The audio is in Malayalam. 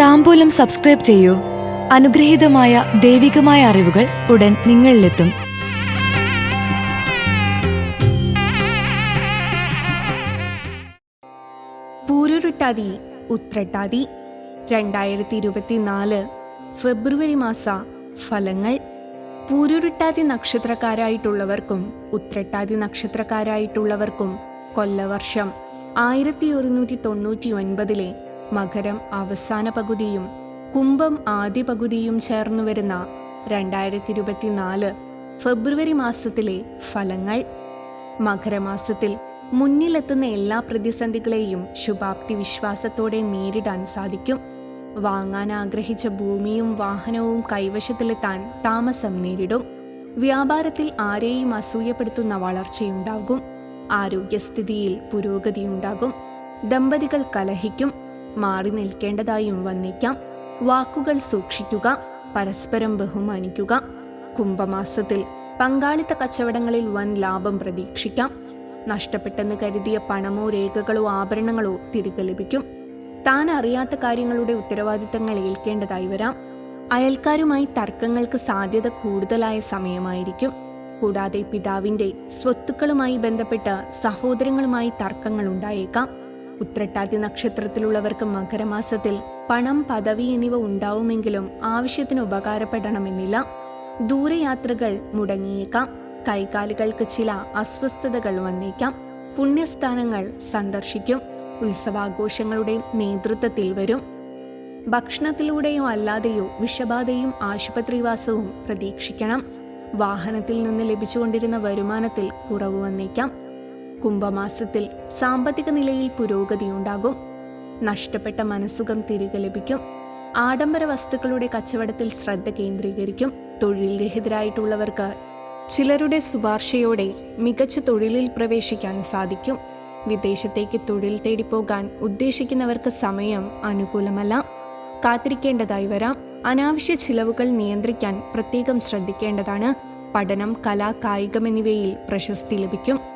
താമ്പൂലം സബ്സ്ക്രൈബ് ചെയ്യൂ. അനുഗ്രഹീതമായ ദൈവികമായ അറിവുകൾ ഉടൻ നിങ്ങളിലെത്തും. പൂരുരുട്ടാതി ഉത്രട്ടാതി രണ്ടായിരത്തി ഇരുപത്തിനാല് ഫെബ്രുവരി മാസ ഫലങ്ങൾ. പൂരുരുട്ടാതി നക്ഷത്രക്കാരായിട്ടുള്ളവർക്കും ഉത്രട്ടാതി നക്ഷത്രക്കാരായിട്ടുള്ളവർക്കും കൊല്ലവർഷം ആയിരത്തി ഒരുന്നൂറ്റി തൊണ്ണൂറ്റി ഒൻപതിലെ മകരം അവസാന പകുതിയും കുംഭം ആദ്യ പകുതിയും ചേർന്നു വരുന്ന രണ്ടായിരത്തി ഇരുപത്തിനാല് ഫെബ്രുവരി മാസത്തിലെ ഫലങ്ങൾ. മകരമാസത്തിൽ മുന്നിലെത്തുന്ന എല്ലാ പ്രതിസന്ധികളെയും ശുഭാപ്തി വിശ്വാസത്തോടെ നേരിടാൻ സാധിക്കും. വാങ്ങാൻ ആഗ്രഹിച്ച ഭൂമിയും വാഹനവും കൈവശത്തിലെത്താൻ താമസം നേരിടും. വ്യാപാരത്തിൽ ആരെയും അസൂയപ്പെടുത്തുന്ന വളർച്ചയുണ്ടാകും. ആരോഗ്യസ്ഥിതിയിൽ പുരോഗതിയുണ്ടാകും. ദമ്പതികൾ കലഹിക്കും. മാറി നിൽക്കേണ്ടതായും വന്നേക്കാം വാക്കുകൾ സൂക്ഷിക്കുക പരസ്പരം ബഹുമാനിക്കുക. കുംഭമാസത്തിൽ പങ്കാളിത്ത കച്ചവടങ്ങളിൽ വൻ ലാഭം പ്രതീക്ഷിക്കാം. നഷ്ടപ്പെട്ടെന്ന് കരുതിയ പണമോ രേഖകളോ ആഭരണങ്ങളോ തിരികെ ലഭിക്കും. താൻ അറിയാത്ത കാര്യങ്ങളുടെ ഉത്തരവാദിത്തങ്ങൾ ഏൽക്കേണ്ടതായി വരാം. അയൽക്കാരുമായി തർക്കങ്ങൾക്ക് സാധ്യത കൂടുതലായ സമയമായിരിക്കും. കൂടാതെ പിതാവിന്റെ സ്വത്തുക്കളുമായി ബന്ധപ്പെട്ട് സഹോദരങ്ങളുമായി തർക്കങ്ങൾ ഉണ്ടായേക്കാം. ഉത്രട്ടാതി നക്ഷത്രത്തിലുള്ളവർക്ക് മകരമാസത്തിൽ പണം പദവി എന്നിവ ഉണ്ടാവുമെങ്കിലും ആവശ്യത്തിന് ഉപകാരപ്പെടണമെന്നില്ല. ദൂരയാത്രകൾ മുടങ്ങിയേക്കാം. കൈകാലുകൾക്ക് ചില അസ്വസ്ഥതകൾ വന്നേക്കാം. പുണ്യസ്ഥാനങ്ങൾ സന്ദർശിക്കും. ഉത്സവാഘോഷങ്ങളുടെ നേതൃത്വത്തിൽ വരും. ഭക്ഷണത്തിലൂടെയോ അല്ലാതെയോ വിഷബാധയും ആശുപത്രിവാസവും പ്രതീക്ഷിക്കണം. വാഹനത്തിൽ നിന്ന് ലഭിച്ചുകൊണ്ടിരുന്ന വരുമാനത്തിൽ കുറവ് വന്നേക്കാം. കുംഭമാസത്തിൽ സാമ്പത്തിക നിലയിൽ പുരോഗതിയുണ്ടാകും. നഷ്ടപ്പെട്ട മനസ്സുഖം തിരികെ ലഭിക്കും. ആഡംബര വസ്തുക്കളുടെ കച്ചവടത്തിൽ ശ്രദ്ധ കേന്ദ്രീകരിക്കും. തൊഴിൽ രഹിതരായിട്ടുള്ളവർക്ക് ചിലരുടെ ശുപാർശയോടെ മികച്ച തൊഴിലിൽ പ്രവേശിക്കാൻ സാധിക്കും. വിദേശത്തേക്ക് തൊഴിൽ തേടിപ്പോകാൻ പോകാൻ ഉദ്ദേശിക്കുന്നവർക്ക് സമയം അനുകൂലമല്ല. കാത്തിരിക്കേണ്ടതായി വരാം. അനാവശ്യ ചിലവുകൾ നിയന്ത്രിക്കാൻ പ്രത്യേകം ശ്രദ്ധിക്കേണ്ടതാണ്. പഠനം കല കായികം എന്നിവയിൽ പ്രശസ്തി ലഭിക്കും.